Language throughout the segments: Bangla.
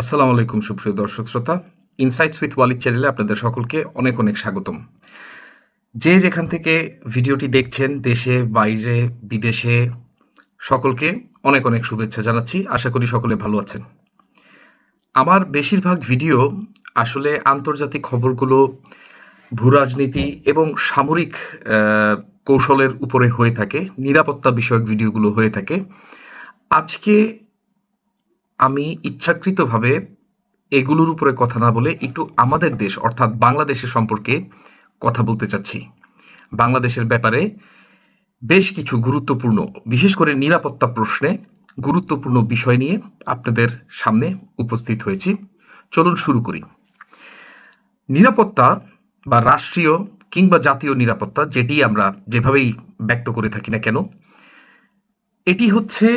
আসসালামু আলাইকুম, সুপ্রিয় দর্শক শ্রোতা। ইনসাইটস উইথ ওয়ালিদ চ্যানেলে আপনাদের সকলকে অনেক অনেক স্বাগতম। যে যেখান থেকে ভিডিওটি দেখছেন, দেশে, বাইরে, বিদেশে, সকলকে অনেক অনেক শুভেচ্ছা জানাচ্ছি। আশা করি সকলে ভালো আছেন। আমার বেশিরভাগ ভিডিও আসলে আন্তর্জাতিক খবরগুলো, ভূরাজনীতি এবং সামরিক কৌশলের উপরে হয়ে থাকে, নিরাপত্তা বিষয়ক ভিডিওগুলো হয়ে থাকে। আজকে আমি ইচ্ছাকৃতভাবে এগুলোর উপরে কথা না বলে একটু আমাদের দেশ, অর্থাৎ বাংলাদেশের সম্পর্কে কথা বলতে চাচ্ছি। বাংলাদেশের ব্যাপারে বেশ কিছু গুরুত্বপূর্ণ, বিশেষ করে নিরাপত্তা প্রশ্নে গুরুত্বপূর্ণ বিষয় নিয়ে আপনাদের সামনে উপস্থিত হয়েছি। চলুন শুরু করি। নিরাপত্তা বা রাষ্ট্রীয় কিংবা জাতীয় নিরাপত্তা, যেটি আমরা যেভাবেই ব্যক্ত করে থাকি না কেন, এটি হচ্ছে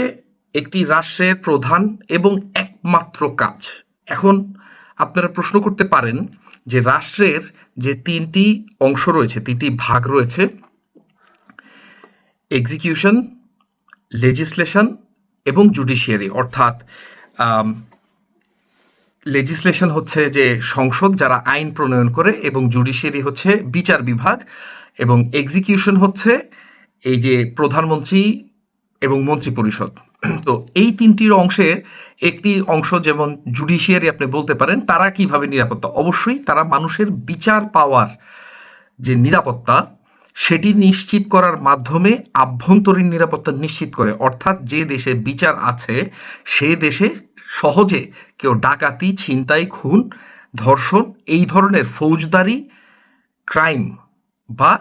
একটি রাষ্ট্রের প্রধান এবং একমাত্র কাজ। এখন আপনারা প্রশ্ন করতে পারেন যে রাষ্ট্রের যে তিনটি অংশ রয়েছে, তিনটি ভাগ রয়েছে এক্সিকিউশন লেজিসলেশন এবং জুডিশিয়ারি অর্থাৎ লেজিসলেশন হচ্ছে যে সংসদ যারা আইন প্রণয়ন করে এবং জুডিশিয়ারি হচ্ছে বিচার বিভাগ এবং এক্সিকিউশন হচ্ছে এই যে প্রধানমন্ত্রী এবং মন্ত্রী পরিষদ তো এই তিনটির অংশে একটি অংশ যেমন জুডিশিয়ারি আপনি বলতে পারেন, তারা কীভাবে নিরাপত্তা? অবশ্যই তারা মানুষের বিচার পাওয়ার যে নিরাপত্তা, সেটি নিশ্চিত করার মাধ্যমে আভ্যন্তরীণ নিরাপত্তা নিশ্চিত করে। অর্থাৎ যে দেশে বিচার আছে, সে দেশে সহজে কেউ ডাকাতি, ছিনতাই, খুন, ধর্ষণ এই ধরনের ফৌজদারি ক্রাইম বা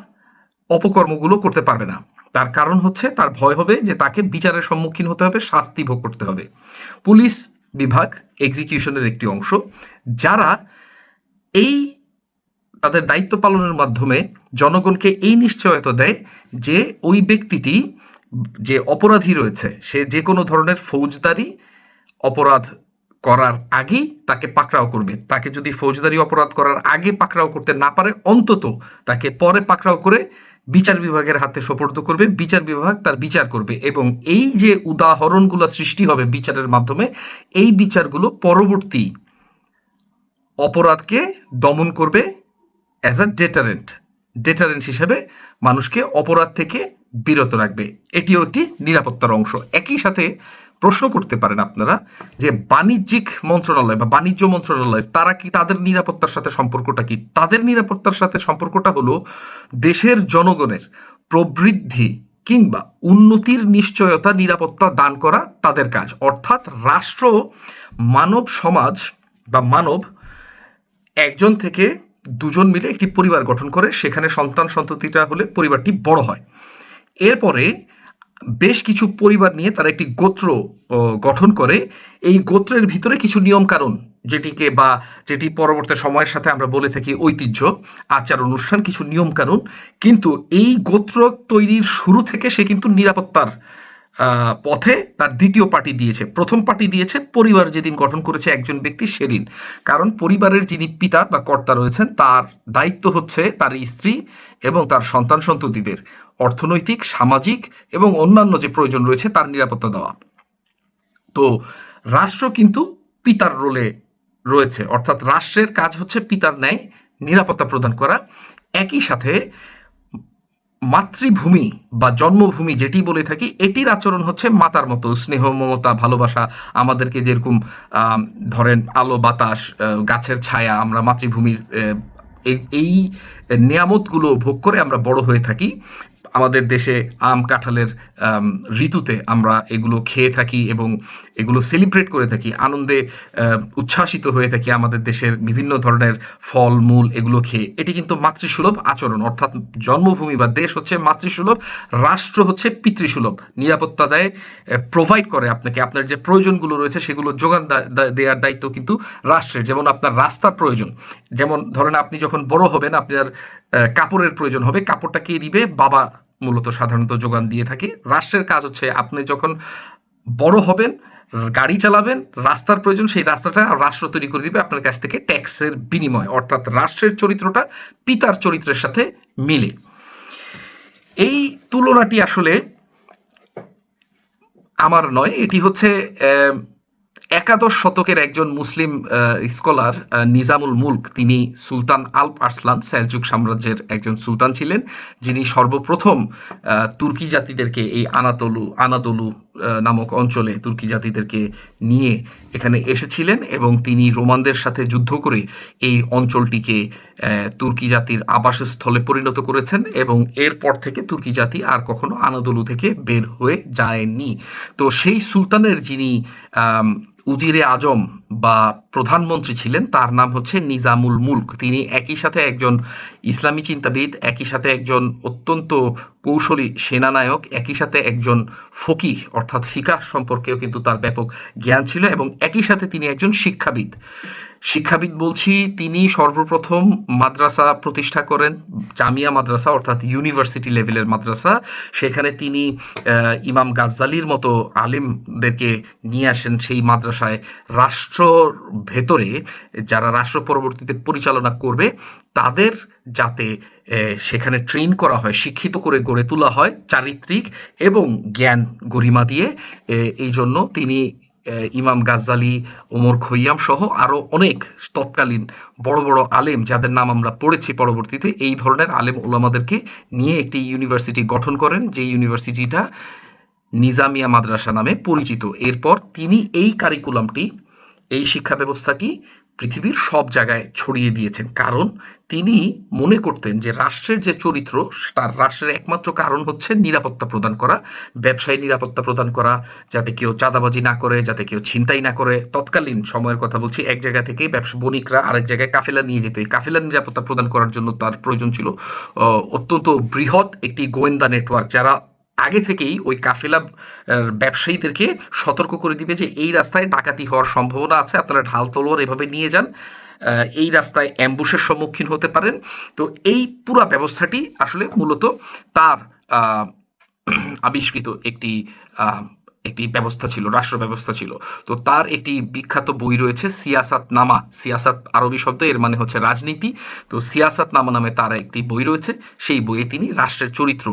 অপকর্মগুলো করতে পারবে না। তার কারণ হচ্ছে, তার ভয় হবে যে তাকে বিচারের সম্মুখীন হতে হবে, শাস্তি ভোগ করতে হবে। পুলিশ বিভাগ এক্সিকিউশনের একটি অংশ, যারা এই তাদের দায়িত্ব পালনের মাধ্যমে জনগণকে এই নিশ্চয়তা দেয় যে ওই ব্যক্তিটি যে অপরাধী রয়েছে, সে যে কোনো ধরনের ফৌজদারি অপরাধ করার আগেই তাকে পাকড়াও করবে। তাকে যদি ফৌজদারি অপরাধ করার আগে পাকড়াও করতে না পারে, অন্তত তাকে পরে পাকড়াও করে বিচার বিভাগের হাতে সোপর্দ করবে, বিচার বিভাগ তার বিচার করবে এবং এই যে উদাহরণগুলো সৃষ্টি হবে বিচারের মাধ্যমে, এই বিচারগুলো পরবর্তী অপরাধকে দমন করবে অ্যাজ আ ডেটারেন্ট ডেটারেন্ট হিসেবে মানুষকে অপরাধ থেকে বিরত রাখবে। এটিও একটি নিরাপত্তার অংশ। একই সাথে প্রশ্ন করতে পারেন আপনারা যে বাণিজ্যিক মন্ত্রণালয় বা বাণিজ্য মন্ত্রণালয়, তারা কি তাদের নিরাপত্তার সাথে সম্পর্কটা কি? তাদের নিরাপত্তার সাথে সম্পর্কটা হলো দেশের জনগণের প্রবৃদ্ধি কিংবা উন্নতির নিশ্চয়তা, নিরাপত্তা দান করা তাদের কাজ। অর্থাৎ রাষ্ট্র, মানব সমাজ বা মানব একজন থেকে দুজন মিলে একটি পরিবার গঠন করে, সেখানে সন্তান সন্ততিটা হলে পরিবারটি বড় হয়। এরপরে বেশ কিছু পরিবার নিয়ে তারা একটি গোত্র গঠন করে। এই গোত্রের ভিতরে কিছু নিয়ম কারণ যেটিকে বা যেটি পরবর্তী সময়ের সাথে আমরা বলে থাকি ঐতিহ্য, আচার অনুষ্ঠান, কিছু নিয়ম কারণ কিন্তু এই গোত্র তৈরির শুরু থেকে সে কিন্তু নিরাপত্তার পথে তার দ্বিতীয় পার্টি দিয়েছে। প্রথম পার্টি দিয়েছে পরিবার যেদিন গঠন করেছে একজন ব্যক্তি সেদিন। কারণ পরিবারের যিনি পিতা বা কর্তা রয়েছেন, তার দায়িত্ব হচ্ছে তার স্ত্রী এবং তার সন্তান সন্ততিদের। অর্থনৈতিক, সামাজিক এবং অন্যান্য যে প্রয়োজন রয়েছে তার নিরাপত্তা দেওয়া। তো রাষ্ট্র কিন্তু পিতার রোলে রয়েছে। অর্থাৎ রাষ্ট্রের কাজ হচ্ছে পিতার ন্যায় নিরাপত্তা প্রদান করা। একই সাথে মাতৃভূমি বা জন্মভূমি যেটি বলে থাকি, এটির আচরণ হচ্ছে মাতার মতো। স্নেহ, মমতা, ভালোবাসা আমাদেরকে যেরকম ধরেন আলো, বাতাস গাছের ছায়া আমরা মাতৃভূমির এই- নিয়ামতগুলো ভোগ করে আমরা বড় হয়ে থাকি। আমাদের দেশে আম, কাঁঠালের ঋতুতে আমরা এগুলো খেয়ে থাকি এবং এগুলো সেলিব্রেট করে থাকি, আনন্দে উচ্ছ্বাসিত হয়ে থাকি আমাদের দেশের বিভিন্ন ধরনের ফল, মূল এগুলো খেয়ে। এটি কিন্তু মাতৃসুলভ আচরণ, অর্থাৎ জন্মভূমি বা দেশ হচ্ছে মাতৃসুলভ, রাষ্ট্র হচ্ছে পিতৃসুলভ। নিরাপত্তা দেয় প্রোভাইড করে আপনাকে। আপনার যে প্রয়োজনগুলো রয়েছে সেগুলো যোগান দেওয়ার দায়িত্ব কিন্তু রাষ্ট্রের, যেমন আপনার রাস্তার প্রয়োজন। যেমন ধরেন আপনি যখন বড় হবেন, আপনার কাপড়ের প্রয়োজন হবে, কাপড়টা কে দিবে? বাবা মূলত সাধারণত যোগান দিয়ে থাকে। রাষ্ট্রের কাজ হচ্ছে আপনি যখন বড় হবেন, গাড়ি চালাবেন, রাস্তার প্রয়োজন, সেই রাস্তাটা রাষ্ট্র তৈরি করে দিবে আপনার কাছ থেকে ট্যাক্সের বিনিময়। অর্থাৎ রাষ্ট্রের চরিত্রটা পিতার চরিত্রের সাথে মিলে। এই তুলনাটি আসলে আমার নয়, এটি হচ্ছে একাদশ শতকের একজন মুসলিম স্কলার নিজামুল মুলক, তিনি সুলতান আলপ আর্সলান, সেলজুক সাম্রাজ্যের একজন সুলতান ছিলেন, যিনি সর্বপ্রথম তুর্কি জাতিদেরকে এই আনাতলু আনাদলু নামক অঞ্চলে তুর্কি জাতিদেরকে নিয়ে এখানে এসেছিলেন এবং তিনি রোমানদের সাথে যুদ্ধ করে এই অঞ্চলটিকে তুর্কি জাতির আবাসস্থলে পরিণত করেছেন এবং এরপর থেকে তুর্কি জাতি আর কখনো আনাদলু থেকে বের হয়ে যায়নি। তো সেই সুলতানের যিনি উজিরে আজম বা প্রধানমন্ত্রী ছিলেন, তার নাম হচ্ছে নিজামুল মুলক। তিনি একই সাথে একজন ইসলামী চিন্তাবিদ, একই সাথে একজন অত্যন্ত কৌশলী সেনানায়ক, একই সাথে একজন ফকিহ অর্থাৎ ফিকাহ সম্পর্কেও কিন্তু তার ব্যাপক জ্ঞান ছিল এবং একই সাথে তিনি একজন শিক্ষাবিদ। শিক্ষাবিদ বলছি, তিনি সর্বপ্রথম মাদ্রাসা প্রতিষ্ঠা করেন, জামিয়া মাদ্রাসা অর্থাৎ ইউনিভার্সিটি লেভেলের মাদ্রাসা। সেখানে তিনি ইমাম গাজ্জালির মতো আলিমদেরকে নিয়ে আসেন সেই মাদ্রাসায়। রাষ্ট্রর ভেতরে যারা রাষ্ট্র পরবর্তীতে পরিচালনা করবে, তাদের যাতে সেখানে ট্রেন করা হয়, শিক্ষিত করে গড়ে তোলা হয় চারিত্রিক এবং জ্ঞান গরিমা দিয়ে। এই জন্য তিনি ইমাম গাজ্জালি, ওমর খৈয়াম সহ আরও অনেক তৎকালীন বড় বড় আলেম, যাদের নাম আমরা পড়েছি পরবর্তীতে, এই ধরনের আলেম ওলামাদেরকে নিয়ে একটি ইউনিভার্সিটি গঠন করেন যে ইউনিভার্সিটিটা নিজামিয়া মাদ্রাসা নামে পরিচিত। এরপর তিনি এই কারিকুলামটি এই শিক্ষা ব্যবস্থাটি পৃথিবীর সব জায়গায় ছড়িয়ে দিয়েছেন। কারণ তিনি মনে করতেন যে রাষ্ট্রের যে চরিত্র, তার রাষ্ট্রের একমাত্র কারণ হচ্ছে নিরাপত্তা প্রদান করা, ব্যবসায়ী নিরাপত্তা প্রদান করা, যাতে কেউ চাঁদাবাজি না করে, যাতে কেউ ছিনতাই না করে। তৎকালীন সময়ের কথা বলছি, এক জায়গা থেকে ব্যবসা বণিকরা আরেক জায়গায় কাফেলা নিয়ে যেত। এই নিরাপত্তা প্রদান করার জন্য তার প্রয়োজন ছিল অত্যন্ত বৃহৎ একটি গোয়েন্দা নেটওয়ার্ক, যারা আগে থেকেই ওই কাফেলা ব্যবসায়ীদেরকে সতর্ক করে দিবে যে এই রাস্তায় ডাকাতি হওয়ার সম্ভাবনা আছে, আপনারা ঢাল তলোয়ার এভাবে নিয়ে যান এই রাস্তায় অ্যাম্বুশের সম্মুখীন হতে পারেন। তো এই পুরা ব্যবস্থাটি আসলে মূলত তার আবিষ্কৃত একটি একটি ব্যবস্থা ছিল, রাষ্ট্র ব্যবস্থা ছিল। তো তার একটি বিখ্যাত বই রয়েছে সিয়াসাত নামা সিয়াসাত আরবি শব্দ, এর মানে হচ্ছে রাজনীতি। তো সিয়াসাত নামা নামে তার একটি বই রয়েছে, সেই বইয়ে তিনি রাষ্ট্রের চরিত্র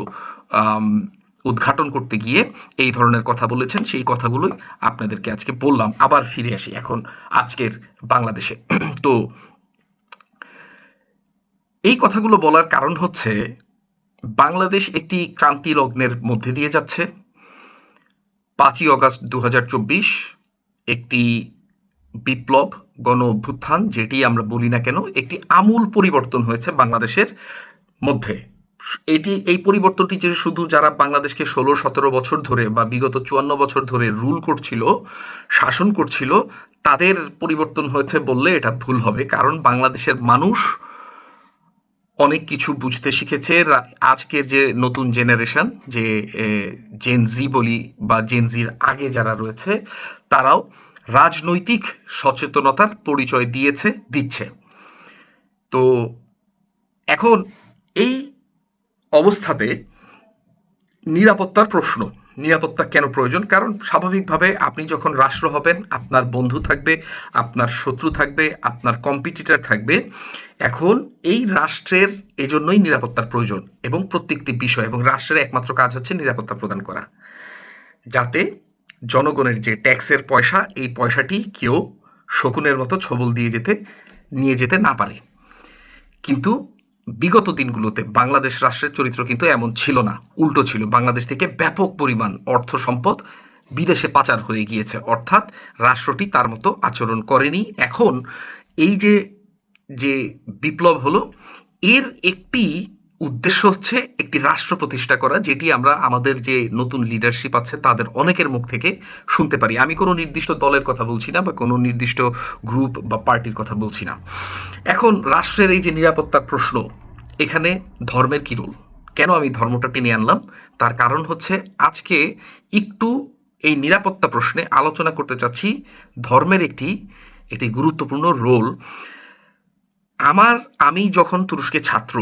উদ্ঘাটন করতে গিয়ে এই ধরনের কথা বলেছেন। সেই কথাগুলোই আপনাদেরকে আজকে বললাম। আবার ফিরে আসি এখন আজকের বাংলাদেশে। তো এই কথাগুলো বলার কারণ হচ্ছে, বাংলাদেশ একটি ক্রান্তি লগ্নের মধ্যে দিয়ে যাচ্ছে। পাঁচই অগস্ট দু একটি বিপ্লব, গণ অভ্যুত্থান, যেটি আমরা বলি না কেন, একটি আমূল পরিবর্তন হয়েছে বাংলাদেশের মধ্যে। এটি, এই পরিবর্তনটি যে শুধু যারা বাংলাদেশকে ষোলো, সতেরো বছর ধরে বা বিগত চুয়ান্ন বছর ধরে রুল করছিল, শাসন করছিল, তাদের পরিবর্তন হয়েছে বললে এটা ভুল হবে। কারণ বাংলাদেশের মানুষ অনেক কিছু বুঝতে শিখেছে। আজকের যে নতুন জেনারেশন, যে জেন জি বলি বা জেন জির আগে যারা রয়েছে, তারাও রাজনৈতিক সচেতনতার পরিচয় দিয়েছে, দিচ্ছে। তো এখন এই অবস্থাতে নিরাপত্তার প্রশ্ন। নিরাপত্তা কেন প্রয়োজন? কারণ স্বাভাবিকভাবে আপনি যখন রাষ্ট্র হবেন, আপনার বন্ধু থাকবে, আপনার শত্রু থাকবে, আপনার কম্পিটিটর থাকবে। এখন এই রাষ্ট্রের এজন্যই নিরাপত্তার প্রয়োজন এবং প্রত্যেকটি বিষয় এবং রাষ্ট্রের একমাত্র কাজ হচ্ছে নিরাপত্তা প্রদান করা। যাতে জনগণের যে ট্যাক্সের পয়সা, এই পয়সাটি কেউ শকুনের মতো ছবল দিয়ে যেতে, নিয়ে যেতে না পারে। কিন্তু বিগত দিনগুলোতে বাংলাদেশ রাষ্ট্রের চরিত্র কিন্তু এমন ছিল না, উল্টো ছিল। বাংলাদেশ থেকে ব্যাপক পরিমাণ অর্থ সম্পদ বিদেশে পাচার হয়ে গিয়েছে। অর্থাৎ রাষ্ট্রটি তার মতো আচরণ করেনি। এখন এই যে যে বিপ্লব হলো, এর একটি উদ্দেশ্য হচ্ছে একটি রাষ্ট্র প্রতিষ্ঠা করা, যেটি আমরা আমাদের যে নতুন লিডারশিপ আছে তাদের অনেকের মুখ থেকে শুনতে পারি। আমি কোনো নির্দিষ্ট দলের কথা বলছি না বা কোনো নির্দিষ্ট গ্রুপ বা পার্টির কথা বলছি না। এখন রাষ্ট্রের এই যে নিরাপত্তার প্রশ্ন, এখানে ধর্মের কী রোল কেন আমি ধর্মটা টেনে আনলাম? তার কারণ হচ্ছে আজকে একটু এই নিরাপত্তা প্রশ্নে আলোচনা করতে চাচ্ছি। ধর্মের একটি একটি গুরুত্বপূর্ণ রোল আমার, আমি যখন তুরস্কে ছাত্র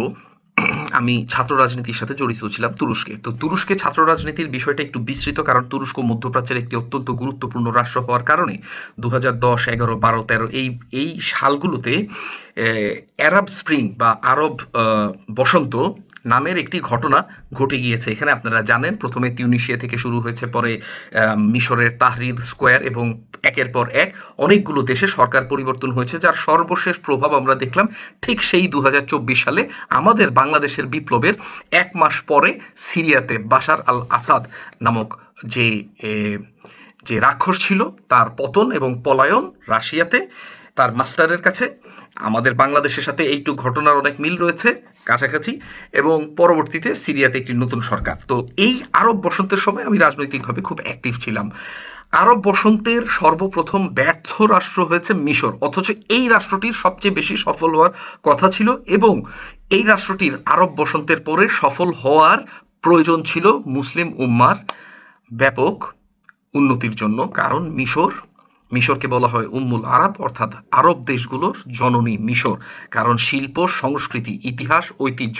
আমি ছাত্র রাজনীতির সাথে জড়িত ছিলাম তুরস্কে। তো তুরস্কে ছাত্র রাজনীতির বিষয়টা একটু বিস্তৃত কারণ তুরস্ক মধ্যপ্রাচ্যের একটি অত্যন্ত গুরুত্বপূর্ণ রাষ্ট্র হওয়ার কারণে দু হাজার দশ, এগারো, বারো, তেরো এই এই সালগুলোতে অ্যারাব স্প্রিং বা আরব বসন্ত নামের একটি ঘটনা ঘটে গিয়েছে। এখানে আপনারা জানেন, প্রথমে তিউনিশিয়া থেকে শুরু হয়েছে, পরে মিশরের তাহরির স্কোয়ার এবং একের পর এক অনেকগুলো দেশে সরকার পরিবর্তন হয়েছে, যার সর্বশেষ প্রভাব আমরা দেখলাম ঠিক সেই দু হাজার চব্বিশ সালে আমাদের বাংলাদেশের বিপ্লবের এক মাস পরে সিরিয়াতে বাশার আল আসাদ নামক যে যে রাক্ষস ছিল, তার পতন এবং পলায়ন রাশিয়াতে তার মাস্টারের কাছে। আমাদের বাংলাদেশের সাথে এইটু ঘটনার অনেক মিল রয়েছে, কাছাকাছি, এবং পরবর্তীতে সিরিয়াতে একটি নতুন সরকার। তো এই আরব বসন্তের সময় আমি রাজনৈতিকভাবে খুব অ্যাক্টিভ ছিলাম। আরব বসন্তের সর্বপ্রথম ব্যর্থ রাষ্ট্র হয়েছে মিশর, অথচ এই রাষ্ট্রটির সবচেয়ে বেশি সফল হওয়ার কথা ছিল এবং এই রাষ্ট্রটির আরব বসন্তের পরে সফল হওয়ার প্রয়োজন ছিল মুসলিম উম্মার ব্যাপক উন্নতির জন্য, কারণ মিশর মিশরকে বলা হয় উম্মুল আরব, অর্থাৎ আরব দেশগুলোর জননী মিশর, কারণ শিল্প, সংস্কৃতি, ইতিহাস, ঐতিহ্য,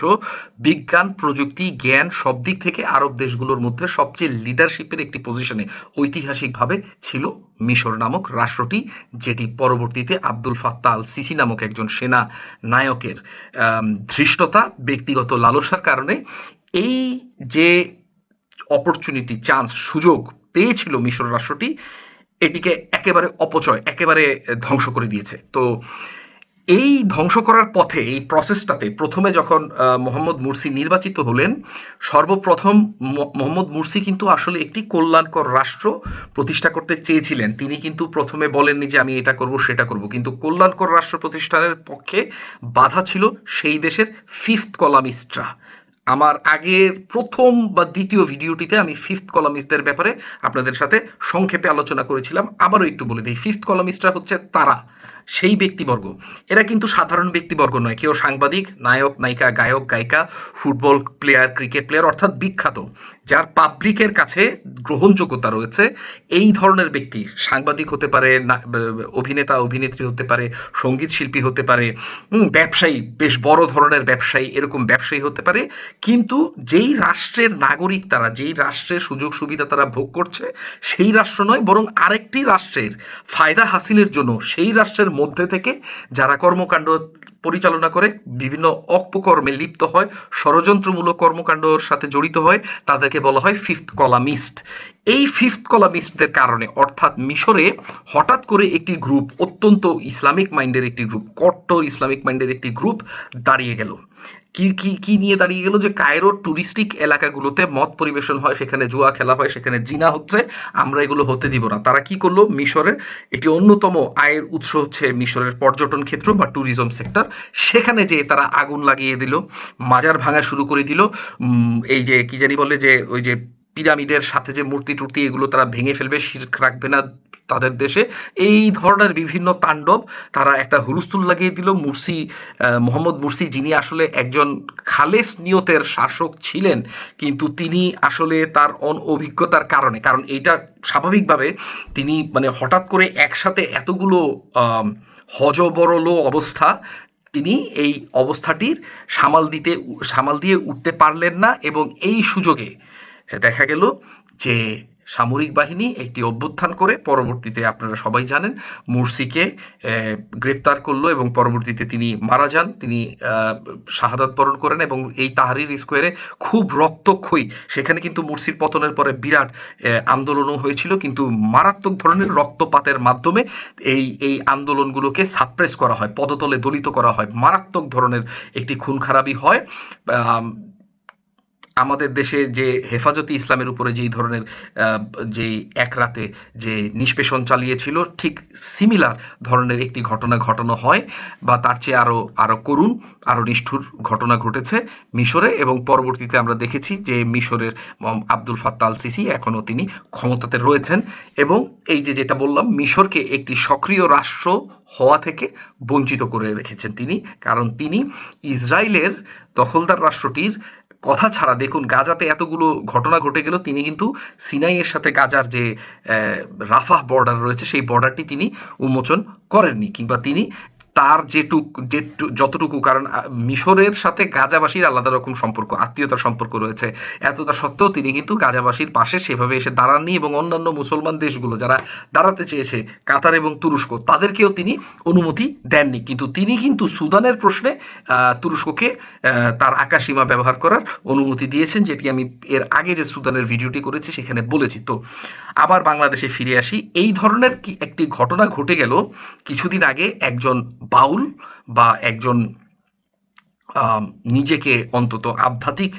বিজ্ঞান, প্রযুক্তি, জ্ঞান সব দিক থেকে আরব দেশগুলোর মধ্যে সবচেয়ে লিডারশিপের একটি পজিশনে ঐতিহাসিকভাবে ছিল মিশর নামক রাষ্ট্রটি, যেটি পরবর্তীতে আব্দুল ফাত্তা আল সিসি নামক একজন সেনা নায়কের ধৃষ্টতা, ব্যক্তিগত লালসার কারণে এই যে অপরচুনিটি চান্স সুযোগ পেয়েছিল মিশর রাষ্ট্রটি এটিকে একেবারে অপচয়, একেবারে ধ্বংস করে দিয়েছে। তো এই ধ্বংস করার পথে, এই প্রসেসটাতে প্রথমে যখন মোহাম্মদ মুরসি নির্বাচিত হলেন, সর্বপ্রথম মোহাম্মদ মুরসি কিন্তু আসলে একটি কল্যাণকর রাষ্ট্র প্রতিষ্ঠা করতে চেয়েছিলেন। তিনি কিন্তু প্রথমে বলেননি যে আমি এটা করব, সেটা করব। কিন্তু কল্যাণকর রাষ্ট্র প্রতিষ্ঠানের পক্ষে বাধা ছিল সেই দেশের ফিফথ কলামিস্টরা আমার আগের প্রথম বা দ্বিতীয় ভিডিওটিতে আমি ফিফথ কলামিস্টদের ব্যাপারে আপনাদের সাথে সংক্ষেপে আলোচনা করেছিলাম। আবারও একটু বলে দিই ফিফথ কলামিস্টরা হচ্ছে তারা। সেই ব্যক্তিবর্গ। এরা কিন্তু সাধারণ ব্যক্তিবর্গ নয়। কেউ সাংবাদিক, নায়ক, নায়িকা, গায়ক, গায়িকা, ফুটবল প্লেয়ার, ক্রিকেট প্লেয়ার অর্থাৎ বিখ্যাত। যার পাবলিকের কাছে গ্রহণযোগ্যতা রয়েছে এই ধরনের ব্যক্তি। সাংবাদিক হতে পারে অভিনেতা, অভিনেত্রী হতে পারে, সংগীত শিল্পী হতে পারে ব্যবসায়ী, বেশ বড় ধরনের ব্যবসায়ী, এরকম ব্যবসায়ী হতে পারে। কিন্তু যেই রাষ্ট্রের নাগরিক তারা, যেই রাষ্ট্রের সুযোগ সুবিধা তারা ভোগ করছে, সেই রাষ্ট্র নয়, বরং আরেকটি রাষ্ট্রের ফায়দা হাসিলের জন্য সেই রাষ্ট্রের মধ্যে থেকে যারা কর্মকাণ্ড পরিচালনা করে, বিভিন্ন অপকর্মে লিপ্ত হয়, ষড়যন্ত্রমূলক কর্মকাণ্ডর সাথে জড়িত হয়, তাদেরকে বলা হয় ফিফথ কলামিস্ট এই ফিফথ কলামিস্টদের কারণে, অর্থাৎ মিশরে হঠাৎ করে একটি গ্রুপ অত্যন্ত ইসলামিক মাইন্ডের একটি গ্রুপ কট্টর ইসলামিক মাইন্ডের একটি গ্রুপ দাঁড়িয়ে গেল। কি কি কি নিয়ে দাঁড়িয়ে গেল যে কায়রোর টুরিস্টিক এলাকাগুলোতে মদ পরিবেশন হয়, সেখানে জুয়া খেলা হয়, সেখানে জিনা হচ্ছে, আমরা এগুলো হতে দিব না। তারা কি করল? মিশরের একটি অন্যতম আয়ের উৎস হচ্ছে মিশরের পর্যটন ক্ষেত্র বা ট্যুরিজম সেক্টর সেখানে যে তারা আগুন লাগিয়ে দিল, মাজার ভাঙা শুরু করে দিল। এই যে, কি জানি বলে যে, ওই যে পিরামিডের সাথে যে মূর্তি টুর্তি এগুলো তারা ভেঙে ফেলবে, শির্ক রাখবে না তাদের দেশে। এই ধরনের বিভিন্ন তাণ্ডব তারা একটা হুলস্থুল লাগিয়ে দিল। মুরসি মোহাম্মদ মুরসি যিনি আসলে একজন খালেস নিয়তের শাসক ছিলেন, কিন্তু তিনি আসলে তার অনভিজ্ঞতার কারণে, কারণ এইটা স্বাভাবিকভাবে তিনি মানে হঠাৎ করে একসাথে এতগুলো হজবরল অবস্থা তিনি এই অবস্থাটির সামাল দিতে, সামাল দিয়ে উঠতে পারলেন না এবং এই সুযোগে দেখা গেল যে সামরিক বাহিনী একটি অভ্যুত্থান করে পরবর্তীতে আপনারা সবাই জানেন মুরসিকে আহ, গ্রেফতার করল এবং পরবর্তীতে তিনি মারা যান। তিনি শাহাদাত বরণ করেন এবং এই তাহারির স্কোয়ারে খুব রক্তক্ষয়ী। সেখানে কিন্তু মুরসির পতনের পরে বিরাট আন্দোলনও হয়েছিল। কিন্তু মারাত্মক ধরনের রক্তপাতের মাধ্যমে এই এই আন্দোলনগুলোকে সাপ্রেস করা হয় পদতলে দলিত করা হয়। মারাত্মক ধরনের একটি খুন খারাপি হয় আমাদের দেশে যে হেফাজতি ইসলামের উপরে যেই ধরনের যেই এক রাতে যে নিষ্পেষণ চালিয়েছিল, ঠিক সিমিলার ধরনের একটি ঘটনা ঘটানো হয় বা তার চেয়ে আরও আরও করুণ আরও নিষ্ঠুর ঘটনা ঘটেছে মিশরে এবং পরবর্তীতে আমরা দেখেছি যে মিশরের আব্দুল ফাত্তা আল সিসি এখনও তিনি ক্ষমতাতে রয়েছেন এবং এই যে যেটা বললাম, মিশরকে একটি সক্রিয় রাষ্ট্র হওয়া থেকে বঞ্চিত করে রেখেছেন তিনি। কারণ তিনি ইসরায়েলের দখলদার রাষ্ট্রটির কথা ছাড়া দেখুন, গাজাতে এতগুলো ঘটনা ঘটে গেল তিনি কিন্তু সিনাইয়ের সাথে গাজার যে রাফাহ বর্ডার রয়েছে, সেই বর্ডারটি তিনি উন্মোচন করেননি কিংবা তিনি তার যেটুক যে যতটুকু, কারণ মিশরের সাথে গাজাবাসীর আলাদা রকম সম্পর্ক, আত্মীয়তার সম্পর্ক রয়েছে। এতটা সত্ত্বেও তিনি কিন্তু গাজাবাসীর পাশে সেভাবে এসে দাঁড়াননি এবং অন্যান্য মুসলমান দেশগুলো যারা দাঁড়াতে চেয়েছে, কাতার এবং তুরস্ক, তাদেরকেও তিনি অনুমতি দেননি। কিন্তু তিনি কিন্তু সুদানের প্রশ্নে তুরস্ককে তার আকাশীমা ব্যবহার করার অনুমতি দিয়েছেন, যেটি আমি এর আগে যে সুদানের ভিডিওটি করেছি সেখানে বলেছি। তো আবার বাংলাদেশে ফিরে আসি। এই ধরনের কি একটি ঘটনা ঘটে গেল, কিছুদিন আগে একজন বাউল বা একজন নিজেকে অন্তত আধ্যাত্মিক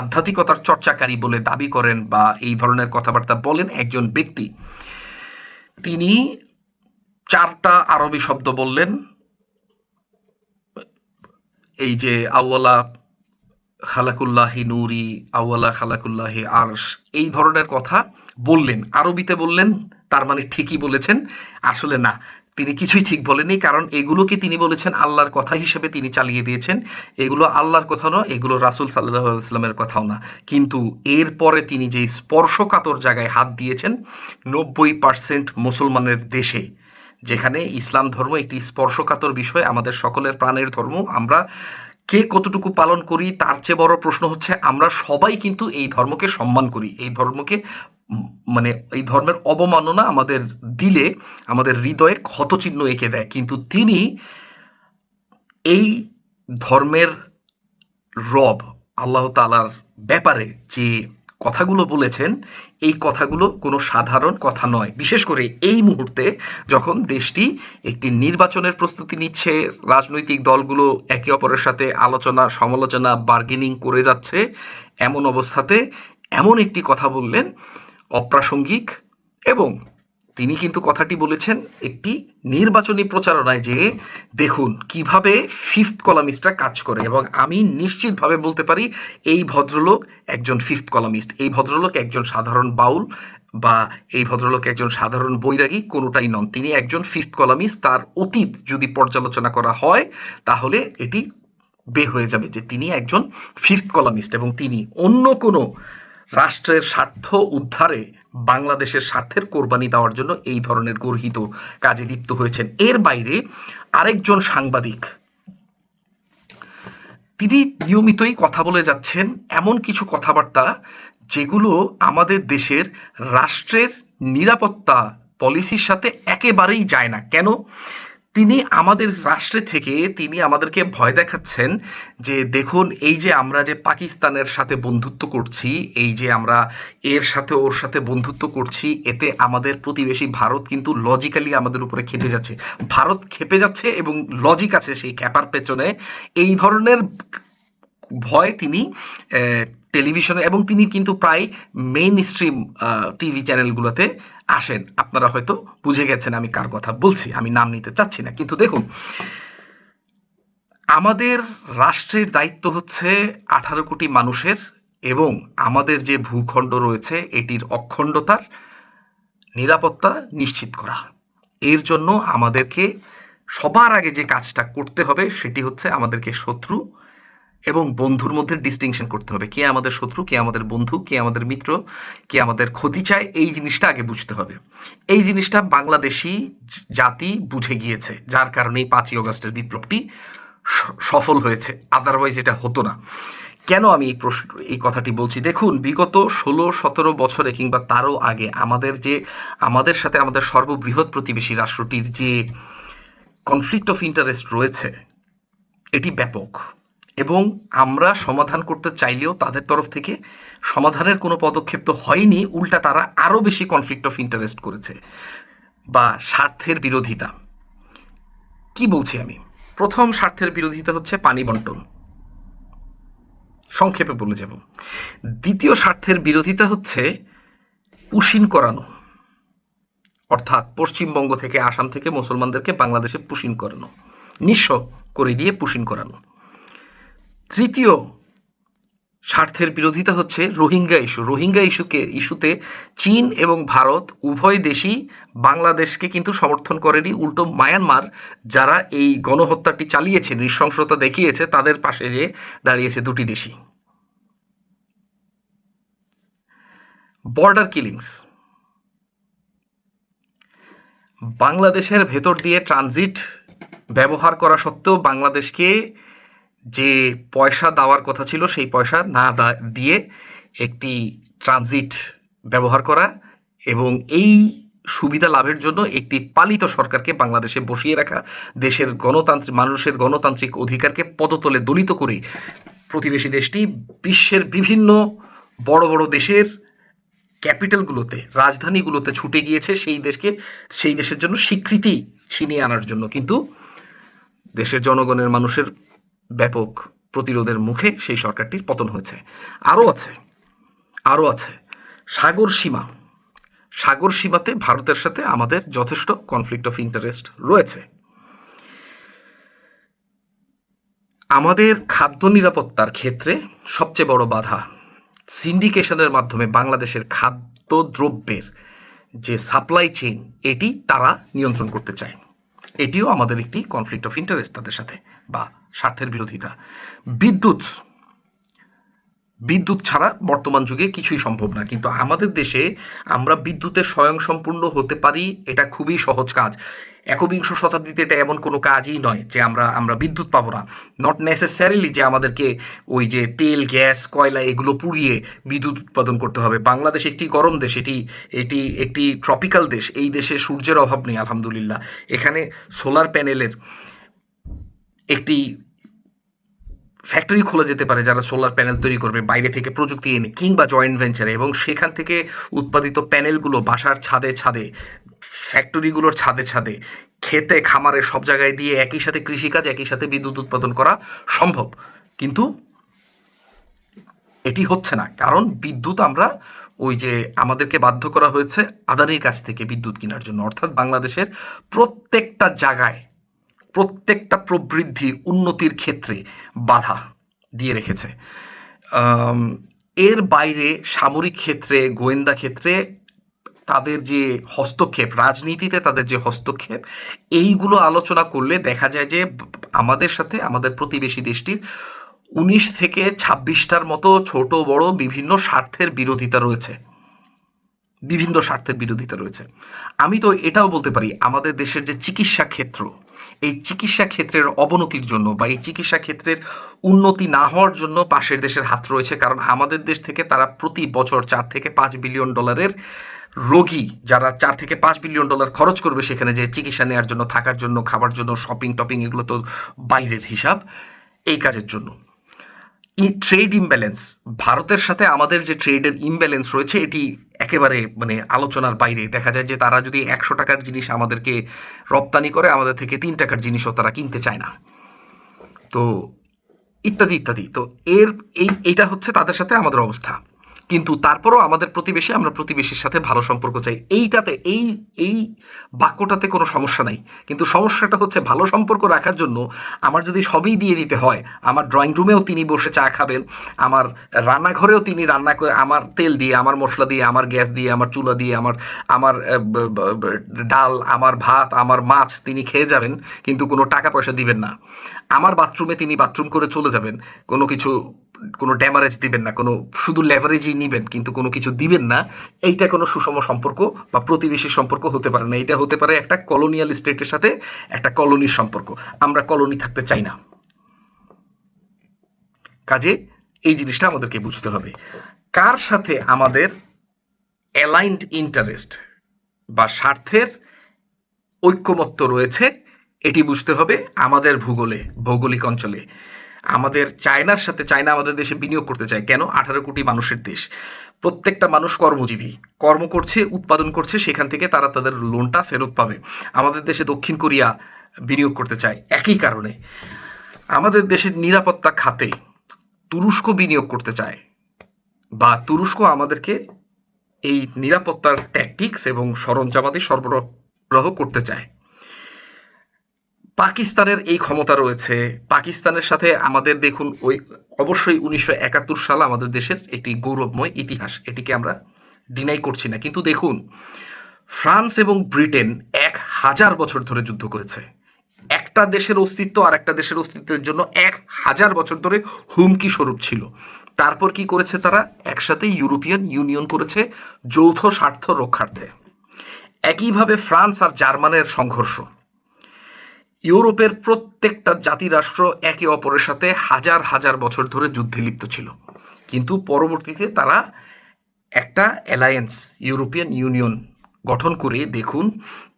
আধ্যাত্মিকতার চর্চাকারী বলে দাবি করেন বা এই ধরনের কথাবার্তা বলেন একজন ব্যক্তি। তিনি চারটা আরবি শব্দ বললেন। এই যে আউ্লা খালাকুল্লাহি নুরি আউ্লা খালাকুল্লাহি আরশ, এই ধরনের কথা বললেন। আরবিতে বললেন, তার মানে ঠিকই বলেছেন। আসলে না তিনি কিছুই ঠিক বলেনি কারণ এগুলোকে তিনি বলেছেন আল্লাহর কথা হিসেবে তিনি চালিয়ে দিয়েছেন। এগুলো আল্লাহর কথা নয়, এগুলো রাসুল সাল্লাহ ইসলামের কথাও না। কিন্তু এরপরে তিনি যে স্পর্শকাতর জায়গায় হাত দিয়েছেন, নব্বই পার্সেন্ট মুসলমানের দেশে, যেখানে ইসলাম ধর্ম একটি স্পর্শকাতর বিষয়, আমাদের সকলের প্রাণের ধর্ম, আমরা কে কতটুকু পালন করি, তার চেয়ে বড় প্রশ্ন হচ্ছে, আমরা সবাই কিন্তু এই ধর্মকে সম্মান করি। এই ধর্মকে মানে এই ধর্মের অবমাননা আমাদের দিলে আমাদের হৃদয়ে ক্ষতচিহ্ন এঁকে দেয়। কিন্তু তিনি এই ধর্মের রব, আল্লাহ তালার ব্যাপারে যে কথাগুলো বলেছেন, এই কথাগুলো কোনো সাধারণ কথা নয়। বিশেষ করে এই মুহূর্তে যখন দেশটি একটি নির্বাচনের প্রস্তুতি নিচ্ছে, রাজনৈতিক দলগুলো একে অপরের সাথে আলোচনা, সমালোচনা বার্গেনিং করে যাচ্ছে, এমন অবস্থাতে এমন একটি কথা বললেন অপ্রাসঙ্গিক এবং তিনি কিন্তু কথাটি বলেছেন একটি নির্বাচনী প্রচারণায় যে, দেখুন, কীভাবে ফিফথ কলামিস্টরা কাজ করে এবং আমি নিশ্চিতভাবে বলতে পারি এই ভদ্রলোক একজন ফিফথ কলামিস্ট, এই ভদ্রলোক একজন সাধারণ বাউল বা এই ভদ্রলোক একজন সাধারণ বৈরাগী, কোনোটাই নন। তিনি একজন ফিফথ কলামিস্ট, তার অতীত যদি পর্যালোচনা করা হয়, তাহলে এটি বের হয়ে যাবে যে তিনি একজন ফিফথ কলামিস্ট এবং তিনি অন্য কোনো রাষ্ট্রের স্বার্থ উদ্ধারে বাংলাদেশের স্বার্থের কোরবানি দেওয়ার জন্য এই ধরনের গর্হিত কাজে লিপ্ত হয়েছেন। এর বাইরে আরেকজন সাংবাদিক। তিনি নিয়মিতই কথা বলে যাচ্ছেন এমন কিছু কথাবার্তা যেগুলো আমাদের দেশের রাষ্ট্রের নিরাপত্তা পলিসির সাথে একেবারেই যায় না। কেন? তিনি আমাদের রাষ্ট্রে থেকে তিনি আমাদেরকে ভয় দেখাচ্ছেন যে দেখুন, এই যে আমরা যে পাকিস্তানের সাথে বন্ধুত্ব করছি, এই যে আমরা এর সাথে ওর সাথে বন্ধুত্ব করছি, এতে আমাদের প্রতিবেশী ভারত কিন্তু লজিক্যালি আমাদের উপরে খেপে যাচ্ছে। ভারত খেপে যাচ্ছে এবং লজিক আছে সেই খেপার পেছনে। এই ধরনের ভয় তিনি টেলিভিশনে এবং তিনি কিন্তু প্রায় মেইন স্ট্রিম টিভি চ্যানেলগুলোতে আসেন। আপনারা হয়তো বুঝে গেছেন আমি কার কথা বলছি, আমি নাম নিতে চাচ্ছি না। কিন্তু দেখুন, আমাদের রাষ্ট্রের দায়িত্ব হচ্ছে আঠারো কোটি মানুষের এবং আমাদের যে ভূখণ্ড রয়েছে, এটির অখণ্ডতার নিরাপত্তা নিশ্চিত করা। এর জন্য আমাদেরকে সবার আগে যে কাজটা করতে হবে, সেটি হচ্ছে আমাদেরকে শত্রু এবং বন্ধুর মধ্যে ডিস্টিংশন করতে হবে। কে আমাদের শত্রু, কে আমাদের বন্ধু, কে আমাদের মিত্র, কে আমাদের ক্ষতি চায়, এই জিনিসটা আগে বুঝতে হবে। এই জিনিসটা বাংলাদেশি জাতি বুঝে গিয়েছে, যার কারণেই পাঁচই অগস্টের বিপ্লবটি সফল হয়েছে। আদারওয়াইজ এটা হতো না। কেন আমি এই প্রশ্ন, এই কথাটি বলছি? দেখুন, বিগত ষোলো, সতেরো বছরে কিংবা তারও আগে আমাদের যে, আমাদের সাথে আমাদের সর্ববৃহৎ প্রতিবেশী রাষ্ট্রটির যে কনফ্লিক্ট অফ ইন্টারেস্ট রয়েছে, এটি ব্যাপক। এবং আমরা সমাধান করতে চাইলেও তাদের তরফ থেকে সমাধানের কোনো পদক্ষেপ তো হয়নি, উল্টা তারা আরও বেশি কনফ্লিক্ট অফ ইন্টারেস্ট করেছে বা স্বার্থের বিরোধিতা। কি বলছি আমি? প্রথম স্বার্থের বিরোধিতা হচ্ছে পানি বন্টন। সংক্ষেপে বলে যাব। দ্বিতীয় স্বার্থের বিরোধিতা হচ্ছে পুশিন করানো, অর্থাৎ পশ্চিমবঙ্গ থেকে আসাম থেকে মুসলমানদেরকে বাংলাদেশে পুশিন করানো, নিঃস্ব করে দিয়ে পুশিন করানো। তৃতীয় স্বার্থের বিরোধিতা হচ্ছে রোহিঙ্গা ইস্যু। রোহিঙ্গা ইস্যুকে, ইস্যুতে চীন এবং ভারত উভয় দেশই বাংলাদেশকে কিন্তু সমর্থন করেনি। উল্টো মায়ানমার, যারা এই গণহত্যাটি চালিয়েছে, নৃশংসতা দেখিয়েছে, তাদের পাশে যে দাঁড়িয়েছে দুটি দেশই। বর্ডার কিলিংস বাংলাদেশের ভেতর দিয়ে ট্রানজিট ব্যবহার করা সত্ত্বেও বাংলাদেশকে যে পয়সা দেওয়ার কথা ছিল, সেই পয়সা না দিয়ে একটি ট্রানজিট ব্যবহার করা এবং এই সুবিধা লাভের জন্য একটি পালিত সরকারকে বাংলাদেশে বসিয়ে রাখা, দেশের গণতান্ত্রিক, মানুষের গণতান্ত্রিক অধিকারকে পদতলে দলিত করে প্রতিবেশী দেশটি বিশ্বের বিভিন্ন বড় বড় দেশের ক্যাপিটালগুলোতে, রাজধানীগুলোতে ছুটে গিয়েছে সেই দেশকে, সেই দেশের জন্য স্বীকৃতি ছিনিয়ে আনার জন্য। কিন্তু দেশের জনগণের, মানুষের ব্যাপক প্রতিরোধের মুখে সেই সরকারটির পতন হয়েছে। আরও আছে আরও আছে। সাগর সীমা। সাগর সীমাতে ভারতের সাথে আমাদের যথেষ্ট কনফ্লিক্ট অফ ইন্টারেস্ট রয়েছে। আমাদের খাদ্য নিরাপত্তার ক্ষেত্রে সবচেয়ে বড় বাধা সিন্ডিকেশনের মাধ্যমে বাংলাদেশের খাদ্য দ্রব্যের যে সাপ্লাই চেইন এটি তারা নিয়ন্ত্রণ করতে চায়। এটিও আমাদের একটি কনফ্লিক্ট অফ ইন্টারেস্ট তাদের সাথে বা স্বার্থের বিরোধিতা। বিদ্যুৎ। বিদ্যুৎ ছাড়া বর্তমান যুগে কিছুই সম্ভব না। কিন্তু আমাদের দেশে আমরা বিদ্যুতের স্বয়ংসম্পূর্ণ হতে পারি, এটা খুবই সহজ কাজ। একবিংশ শতাব্দীতে এটা এমন কোনো কাজই নয় যে আমরা আমরা বিদ্যুৎ পাবো না। নট নেসেসারিলি যে আমাদেরকে ওই যে তেল, গ্যাস, কয়লা এগুলো পুড়িয়ে বিদ্যুৎ উৎপাদন করতে হবে। বাংলাদেশ একটি গরম দেশ, এটি এটি একটি ট্রপিক্যাল দেশ। এই দেশে সূর্যের অভাব নেই, আলহামদুলিল্লাহ। এখানে সোলার প্যানেলের একটি ফ্যাক্টরি খোলা যেতে পারে যারা সোলার প্যানেল তৈরি করবে, বাইরে থেকে প্রযুক্তি এনে কিংবা জয়েন্ট ভেঞ্চারে এবং সেখান থেকে উৎপাদিত প্যানেলগুলো বাসার ছাদে ছাদে ফ্যাক্টরিগুলোর ছাদে ছাদে, খেতে, খামারে সব জায়গায় দিয়ে একই সাথে কৃষিকাজ, একই সাথে বিদ্যুৎ উৎপাদন করা সম্ভব। কিন্তু এটি হচ্ছে না, কারণ বিদ্যুৎ আমরা ওই যে আমাদেরকে বাধ্য করা হয়েছে আদানির কাছ থেকে বিদ্যুৎ কেনার জন্য। অর্থাৎ বাংলাদেশের প্রত্যেকটা জায়গায় প্রত্যেকটা প্রবৃদ্ধি উন্নতির ক্ষেত্রে বাধা দিয়ে রেখেছে। এর বাইরে সামরিক ক্ষেত্রে, গোয়েন্দা ক্ষেত্রে তাদের যে হস্তক্ষেপ, রাজনীতিতে তাদের যে হস্তক্ষেপ, এইগুলো আলোচনা করলে দেখা যায় যে আমাদের সাথে, আমাদের প্রতিবেশী দেশটির উনিশ থেকে ছাব্বিশটার মতো ছোট, বড় বিভিন্ন স্বার্থের বিরোধিতা রয়েছে। বিভিন্ন স্বার্থের বিরোধিতা রয়েছে। আমি তো এটাও বলতে পারি, আমাদের দেশের যে চিকিৎসা ক্ষেত্র এই চিকিৎসা ক্ষেত্রের অবনতির জন্য বা এই চিকিৎসা ক্ষেত্রের উন্নতি না হওয়ার জন্য পাশের দেশের হাত রয়েছে। কারণ আমাদের দেশ থেকে তারা প্রতি বছর চার থেকে পাঁচ বিলিয়ন ডলারের রোগী, যারা চার থেকে পাঁচ বিলিয়ন ডলার খরচ করবে সেখানে যে চিকিৎসা নেওয়ার জন্য, থাকার জন্য, খাবার জন্য শপিং টপিং এগুলো তো বাইরের হিসাব। এই কাজের জন্য। Trade imbalance. ভারতের সাথে আমাদের যে ট্রেডের ইমব্যালেন্স রয়েছে, এটি একেবারে মানে আলোচনার বাইরে। দেখা যায় যে তারা যদি একশো টাকার জিনিস আমাদেরকে রপ্তানি করে, আমাদের থেকে তিন টাকার জিনিসও তারা কিনতে চায় না। তো ইত্যাদি ইত্যাদি। তো এর এই, এটা হচ্ছে তাদের সাথে আমাদের অবস্থা। কিন্তু তারপরও আমাদের প্রতিবেশী, আমরা প্রতিবেশীর সাথে ভালো সম্পর্ক চাই। এইটাতে, এই এই বাক্যটাতে কোনো সমস্যা নাই। কিন্তু সমস্যাটা হচ্ছে ভালো সম্পর্ক রাখার জন্য আমার যদি সবই দিয়ে দিতে হয়, আমার ড্রয়িং রুমেও তিনি বসে চা খাবেন, আমার রান্নাঘরেও তিনি রান্না করে, আমার তেল দিয়ে, আমার মশলা দিয়ে, আমার গ্যাস দিয়ে, আমার চুলা দিয়ে, আমার আমার ডাল, আমার ভাত, আমার মাছ তিনি খেয়ে যাবেন, কিন্তু কোনো টাকা পয়সা দিবেন না। আমার বাথরুমে তিনি বাথরুম করে চলে যাবেন, কোনো কিছু কোনো ড্যামারেজ দিবেন না, কোনো শুধু লেভারেজই নিবেন, কিন্তু কোনো কিছু দিবেন না, এইটা কোনো সুষম সম্পর্ক বা প্রতিবেশী সম্পর্ক হতে পারে না। এটা হতে পারে একটা কলোনিয়াল স্টেটের সাথে একটা কলোনির সম্পর্ক। আমরা কলোনি থাকতে চাই না। কাজে এই জিনিসটা আমাদেরকে বুঝতে হবে। কার সাথে আমাদের অ্যালাইন্ড ইন্টারেস্ট বা স্বার্থের ঐক্যমত্য রয়েছে, এটি বুঝতে হবে আমাদের ভূগোলে, ভৌগোলিক অঞ্চলে। আমাদের চায়নার সাথে চায়না আমাদের দেশে বিনিয়োগ করতে চায়। কেন? আঠারো কোটি মানুষের দেশ। প্রত্যেকটা মানুষ কর্মজীবী। কর্ম করছে, উৎপাদন করছে, সেখান থেকে তারা তাদের লোনটা ফেরত পাবে। আমাদের দেশে দক্ষিণ কোরিয়া বিনিয়োগ করতে চায়। একই কারণে আমাদের দেশের নিরাপত্তা খাতে তুরস্ক বিনিয়োগ করতে চায় বা তুরস্ক আমাদেরকে এই নিরাপত্তার ট্যাকটিক্স এবং সরঞ্জামাদি সরবরাহ করতে চায়। পাকিস্তানের এই ক্ষমতা রয়েছে। পাকিস্তানের সাথে আমাদের দেখুন, ওই অবশ্যই উনিশশো একাত্তর সাল আমাদের দেশের একটি গৌরবময় ইতিহাস। এটিকে আমরা ডিনাই করছি না। কিন্তু দেখুন, ফ্রান্স এবং ব্রিটেন এক হাজার বছর ধরে যুদ্ধ করেছে। একটা দেশের অস্তিত্ব আর একটা দেশের অস্তিত্বের জন্য এক হাজার বছর ধরে হুমকি স্বরূপ ছিল। তারপর কি করেছে তারা? একসাথে ইউরোপিয়ান ইউনিয়ন করেছে যৌথ স্বার্থ রক্ষার্থে। একইভাবে ফ্রান্স আর জার্মানের সংঘর্ষ। ইউরোপের প্রত্যেকটা জাতিরাষ্ট্র একে অপরের সাথে হাজার হাজার বছর ধরে যুদ্ধে লিপ্ত ছিল। কিন্তু পরবর্তীতে তারা একটা অ্যালায়েন্স ইউরোপিয়ান ইউনিয়ন গঠন করে দেখুন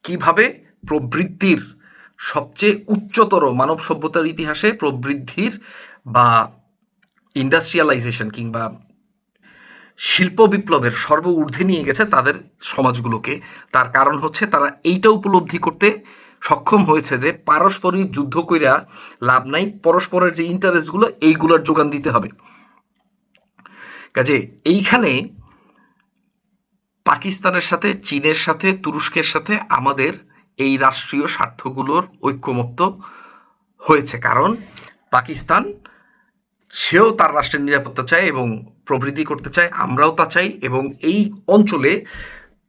কীভাবে প্রবৃদ্ধির সবচেয়ে উচ্চতর মানব সভ্যতার ইতিহাসে প্রবৃদ্ধির বা ইন্ডাস্ট্রিয়ালাইজেশন কিংবা শিল্প বিপ্লবের সর্ব ঊর্ধ্বে নিয়ে গেছে তাদের সমাজগুলোকে। তার কারণ হচ্ছে তারা এইটা উপলব্ধি করতে সক্ষম হয়েছে যে পারস্পরিক যুদ্ধ কইরা লাভ নাই, পরস্পরের যে ইন্টারেস্টগুলো এইগুলোর যোগান দিতে হবে। কাজে এইখানে পাকিস্তানের সাথে, চীনের সাথে, তুরস্কের সাথে আমাদের এই রাষ্ট্রীয় স্বার্থগুলোর ঐক্যমত্য হয়েছে। কারণ পাকিস্তান, সেও তার রাষ্ট্রের নিরাপত্তা চায় এবং প্রবৃদ্ধি করতে চায়, আমরাও তা চাই এবং এই অঞ্চলে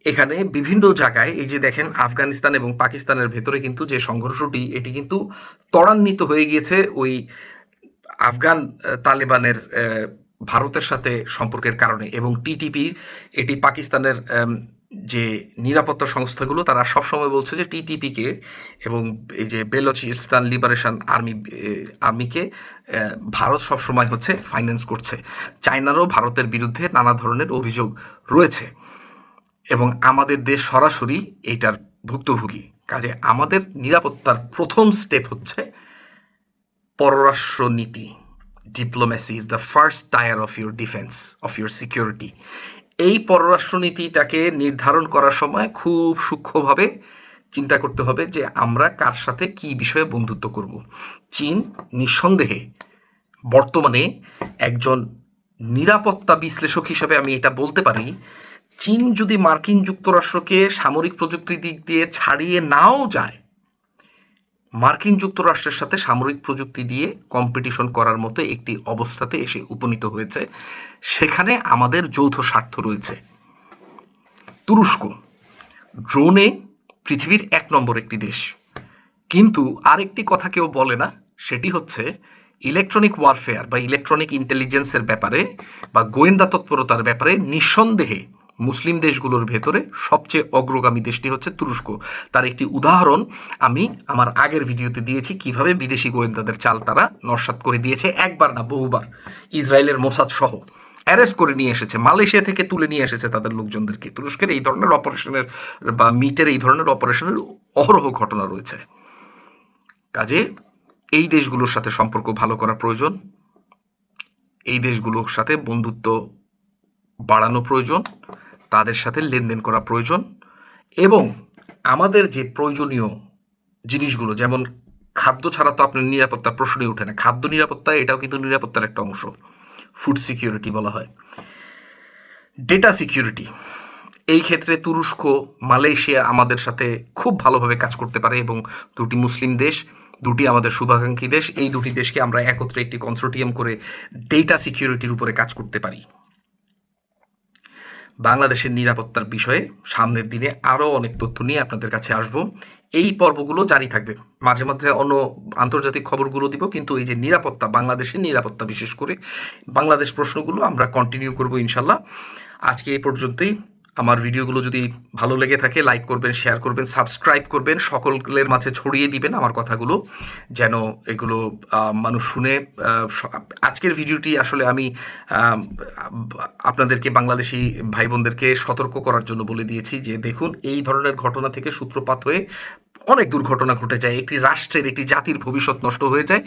এখানে বিভিন্ন জায়গায় এই যে দেখেন আফগানিস্তান এবং পাকিস্তানের ভেতরে কিন্তু যে সংঘর্ষটি, এটি কিন্তু ত্বরান্বিত হয়ে গিয়েছে ওই আফগান তালেবানের ভারতের সাথে সম্পর্কের কারণে এবং টিটিপি, এটি পাকিস্তানের যে নিরাপত্তা সংস্থাগুলো, তারা সবসময় বলছে যে টিটিপিকে এবং এই যে বেলোচিস্তান লিবারেশন আর্মি আর্মিকে ভারত সবসময় হচ্ছে ফাইন্যান্স করছে। চায়নারও ভারতের বিরুদ্ধে নানা ধরনের অভিযোগ রয়েছে। এবং আমাদের দেশ সরাসরি এইটার ভুক্তভোগী। কাজে আমাদের নিরাপত্তার প্রথম স্টেপ হচ্ছে পররাষ্ট্র নীতি diplomacy is the first tier of your defence of your security এই পররাষ্ট্রনীতিটাকে নির্ধারণ করার সময় খুব সূক্ষ্মভাবে চিন্তা করতে হবে যে আমরা কার সাথে কি বিষয়ে বন্ধুত্ব করব। চীন নিঃসন্দেহে বর্তমানে একজন নিরাপত্তা বিশ্লেষক হিসাবে আমি এটা বলতে পারি চীন যদি মার্কিন যুক্তরাষ্ট্রকে সামরিক প্রযুক্তি দিক দিয়ে ছাড়িয়ে নাও যায়, মার্কিন যুক্তরাষ্ট্রের সাথে সামরিক প্রযুক্তি দিয়ে কম্পিটিশন করার মতো একটি অবস্থাতে এসে উপনীত হয়েছে। সেখানে আমাদের যৌথ স্বার্থ রয়েছে। তুরস্ক, ড্রোনে পৃথিবীর এক নম্বর একটি দেশ। কিন্তু আরেকটি কথা কেউ বলে না, সেটি হচ্ছে ইলেকট্রনিক ওয়ারফেয়ার বা ইলেকট্রনিক ইন্টেলিজেন্সের ব্যাপারে বা গোয়েন্দা তৎপরতার ব্যাপারে নিঃসন্দেহে মুসলিম দেশগুলোর ভেতরে সবচেয়ে অগ্রগামী দেশটি হচ্ছে তুরস্ক। তার একটি উদাহরণ আমি আমার আগের ভিডিওতে দিয়েছি, কীভাবে বিদেশি গোয়েন্দাদের চাল তারা নস্বাত করে দিয়েছে একবার না বহুবার। ইসরায়েলের মোসাদ সহ। অ্যারেস্ট করে নিয়ে এসেছে, মালয়েশিয়া থেকে তুলে নিয়ে এসেছে তাদের লোকজনদেরকে। তুরস্কের এই ধরনের অপারেশনের বা মিটের এই ধরনের অপারেশনের অহরহ ঘটনা রয়েছে। কাজে এই দেশগুলোর সাথে সম্পর্ক ভালো করা প্রয়োজন। এই দেশগুলোর সাথে বন্ধুত্ব বাড়ানো প্রয়োজন। তাদের সাথে লেনদেন করা প্রয়োজন এবং আমাদের যে প্রয়োজনীয় জিনিসগুলো, যেমন খাদ্য ছাড়া তো আপনার নিরাপত্তার প্রশ্নই ওঠে না। খাদ্য নিরাপত্তা, এটাও কিন্তু নিরাপত্তার একটা অংশ। ফুড সিকিউরিটি বলা হয়। ডেটা সিকিউরিটি এই ক্ষেত্রে তুরস্ক, মালয়েশিয়া আমাদের সাথে খুব ভালোভাবে কাজ করতে পারে এবং দুটি মুসলিম দেশ, দুটি আমাদের শুভাকাঙ্ক্ষী দেশ, এই দুটি দেশকে আমরা একত্রে একটি কনসোর্টিয়াম করে ডেটা সিকিউরিটির উপরে কাজ করতে পারি। বাংলাদেশের নিরাপত্তার বিষয়ে সামনের দিনে আরও অনেক তথ্য নিয়ে আপনাদের কাছে আসব। এই পর্বগুলো জারি থাকবে। মাঝে মধ্যে অন্য আন্তর্জাতিক খবরগুলো দিব, কিন্তু এই যে নিরাপত্তা, বাংলাদেশের নিরাপত্তা বিশেষ করে, বাংলাদেশ প্রশ্নগুলো আমরা কন্টিনিউ করব ইনশাল্লাহ। আজকে এই পর্যন্তই। আমার ভিডিওগুলো যদি ভালো লেগে থাকে লাইক করবেন শেয়ার করবেন সাবস্ক্রাইব করবেন, সকলের মাঝে ছড়িয়ে দিবেন আমার কথাগুলো, যেন এগুলো মানুষ শুনে আজকের ভিডিওটি আসলে আমি আপনাদেরকে বাংলাদেশি ভাই বোনদেরকে সতর্ক করার জন্য বলে দিয়েছি যে দেখুন, এই ধরনের ঘটনা থেকে সূত্রপাত হয়ে অনেক দুর্ঘটনা ঘটে যায়, একটি রাষ্ট্রের, একটি জাতির ভবিষ্যৎ নষ্ট হয়ে যায়।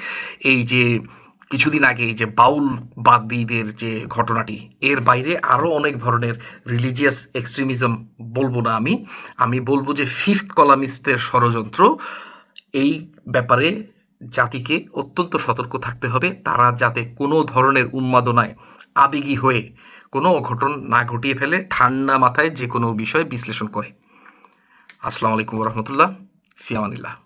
এই যে কিছুদিন আগে যে বাউল বাদীদের যে ঘটনাটি, এর বাইরে আরও অনেক ধরনের রিলিজিয়াস এক্সট্রিমিজম বলব না আমি। আমি বলব যে ফিফথ কলামিস্টের ষড়যন্ত্র, এই ব্যাপারে জাতিকে অত্যন্ত সতর্ক থাকতে হবে। তারা যাতে কোনো ধরনের উন্মাদনায় আবেগী হয়ে কোনো অঘটন না ঘটিয়ে ফেলে, ঠান্ডা মাথায় যে কোনো বিষয় বিশ্লেষণ করে। আসসালামু আলাইকুম রহমতুল্লাহ ফিয়ামানিল্লাহ